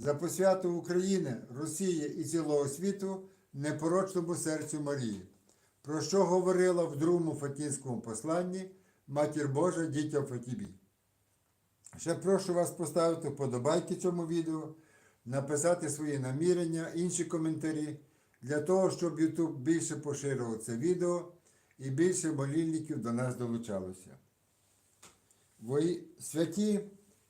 за посвяту України, Росії і цілого світу непорочному серцю Марії, про що говорила в другому Фатінському посланні Матір Божа дітям Фатібі. Ще прошу вас поставити вподобайки цьому відео, написати свої намірення, інші коментарі, для того, щоб YouTube більше поширював це відео і більше молільників до нас долучалося. Святі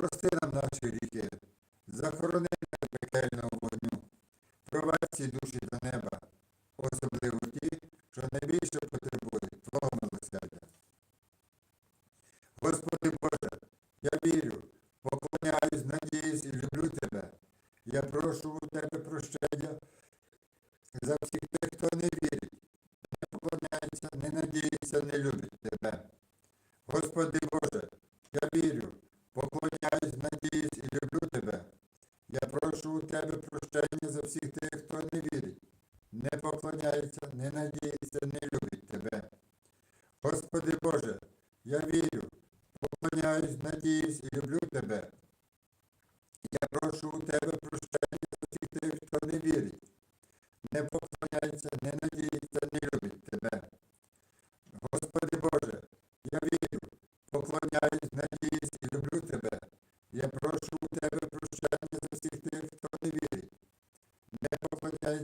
прости нам наші гріхи, захорони від пекельного вогню, провадь ці душі до неба, особливо ті, що найбільше потребують Твого милосердя. Господи Боже, я вірю, поклоняюсь, надіюсь і люблю Тебе. Я прошу у Тебе прощення за всіх тих, хто не вірить, не поклоняється, не надіється, не любить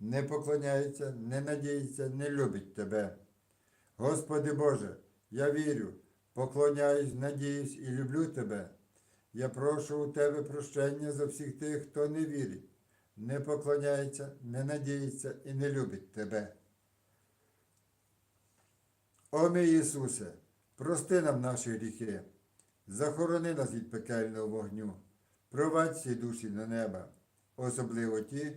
не поклоняється, не надіється, не любить Тебе. Господи Боже, я вірю, поклоняюсь, надіюсь і люблю Тебе. Я прошу у Тебе прощення за всіх тих, хто не вірить, не поклоняється, не надіється і не любить Тебе. О мій Ісусе, прости нам наші гріхи, захорони нас від пекельного вогню. Провадь всі душі до неба, особливо ті,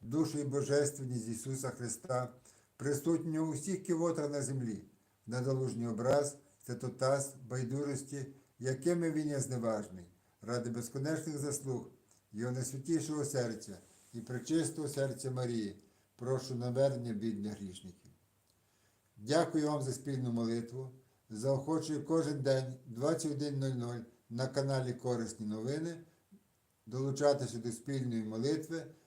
душу і божественність Ісуса Христа, присутню у всіх кивотах на землі, недолужній образ, святотаз, байдужості, якими він є зневажний, ради безконечних заслуг, його найсвятішого серця і пречистого серця Марії, прошу навернення бідних грішників. Дякую вам за спільну молитву. Заохочую кожен день 21.00 на каналі Корисні новини долучатися до спільної молитви